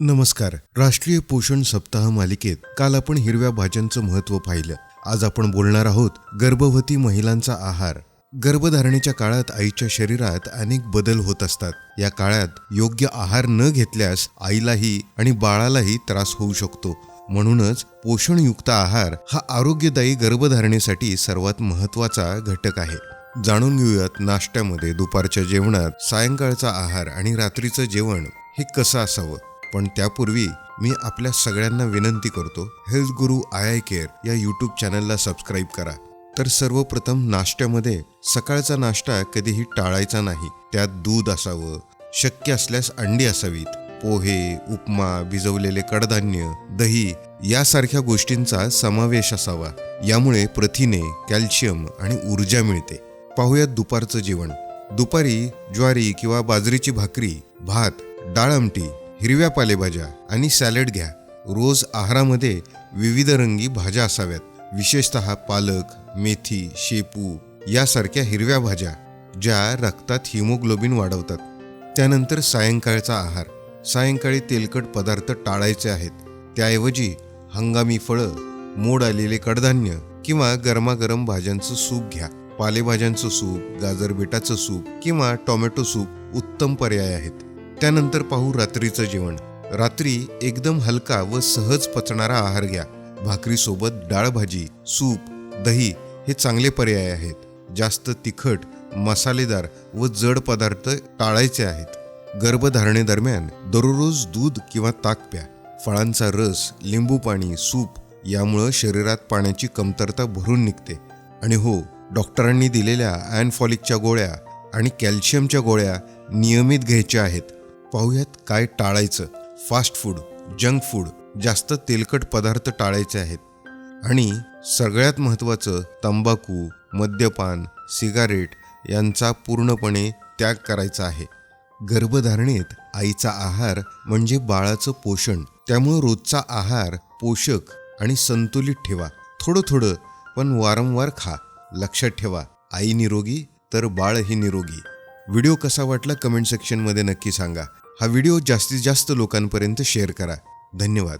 नमस्कार. राष्ट्रीय पोषण सप्ताह मालिकेत काल आपण हिरव्या भाज्यांचं महत्त्व पाहिलं. आज आपण बोलणार आहोत गर्भवती महिलांचा आहार. गर्भधारणेच्या काळात आईच्या शरीरात अनेक बदल होत असतात. या काळात योग्य आहार न घेतल्यास आईलाही आणि बाळालाही त्रास होऊ शकतो. म्हणूनच पोषणयुक्त आहार हा आरोग्यदायी गर्भधारणेसाठी सर्वात महत्त्वाचा घटक आहे. जाणून घेऊयात नाश्त्यामध्ये दुपारच्या जेवणात सायंकाळचा आहार आणि रात्रीचं जेवण हे कसं असावं? पण त्यापूर्वी मी आपल्या सगळ्यांना विनंती करतो health Guru eye eye care या यूट्यूब चॅनलला सबस्क्राईब करा. तर सर्वप्रथम नाश्त्यामध्ये सकाळचा नाश्ता कधीही टाळायचा नाही. त्यात दूध असावं शक्य असल्यास अंडी असावीत पोहे उपमा भिजवलेले कडधान्य दही यासारख्या गोष्टींचा समावेश असावा. यामुळे प्रथिने कॅल्शियम आणि ऊर्जा मिळते. पाहूयात दुपारचं जेवण. दुपारी ज्वारी किंवा बाजरीची भाकरी भात डाळ आमटी हिरव्या पालेभाज्या आणि सॅलड घ्या. रोज आहारामध्ये विविध रंगी भाज्या असाव्यात. विशेषतः पालक मेथी शेपू यासारख्या हिरव्या भाज्या ज्या रक्तात हिमोग्लोबिन वाढवतात. त्यानंतर सायंकाळचा आहार. सायंकाळी तेलकट पदार्थ टाळायचे आहेत. त्याऐवजी हंगामी फळं मोड आलेले कडधान्य किंवा गरमागरम भाज्यांचं सूप घ्या. पालेभाज्यांचं सूप गाजरबेटाचं सूप किंवा टोमॅटो सूप उत्तम पर्याय आहेत. त्यानंतर पाहू रात्रीचं जेवण. रात्री एकदम हलका व सहज पचणारा आहार घ्या. भाकरीसोबत डाळ भाजी सूप दही हे चांगले पर्याय आहेत. जास्त तिखट मसालेदार व जड पदार्थ टाळायचे आहेत. गर्भधारणेदरम्यान दररोज दूध किंवा ताक प्या. फळांचा रस लिंबू पाणी सूप यामुळं शरीरात पाण्याची कमतरता भरून निघते. आणि हो डॉक्टरांनी दिलेल्या अॅनफॉलिकच्या गोळ्या आणि कॅल्शियमच्या गोळ्या नियमित घ्यायच्या आहेत. पाहूयात काय टाळायचं. फास्ट फूड जंक फूड जास्त तेलकट पदार्थ टाळायचे आहेत. आणि सगळ्यात महत्त्वाचं तंबाखू मद्यपान सिगारेट यांचा पूर्णपणे त्याग करायचा आहे. गर्भधारणेत आईचा आहार म्हणजे बाळाचं पोषण. त्यामुळं रोजचा आहार पोषक आणि संतुलित ठेवा. थोडं थोडं पण वारंवार खा. लक्षात ठेवा आई निरोगी तर बाळही निरोगी. व्हिडिओ कसा वाटला कमेंट सेक्शनमध्ये नक्की सांगा. हा व्हिडिओ जास्तीत जास्त लोकांपर्यंत शेअर करा. धन्यवाद.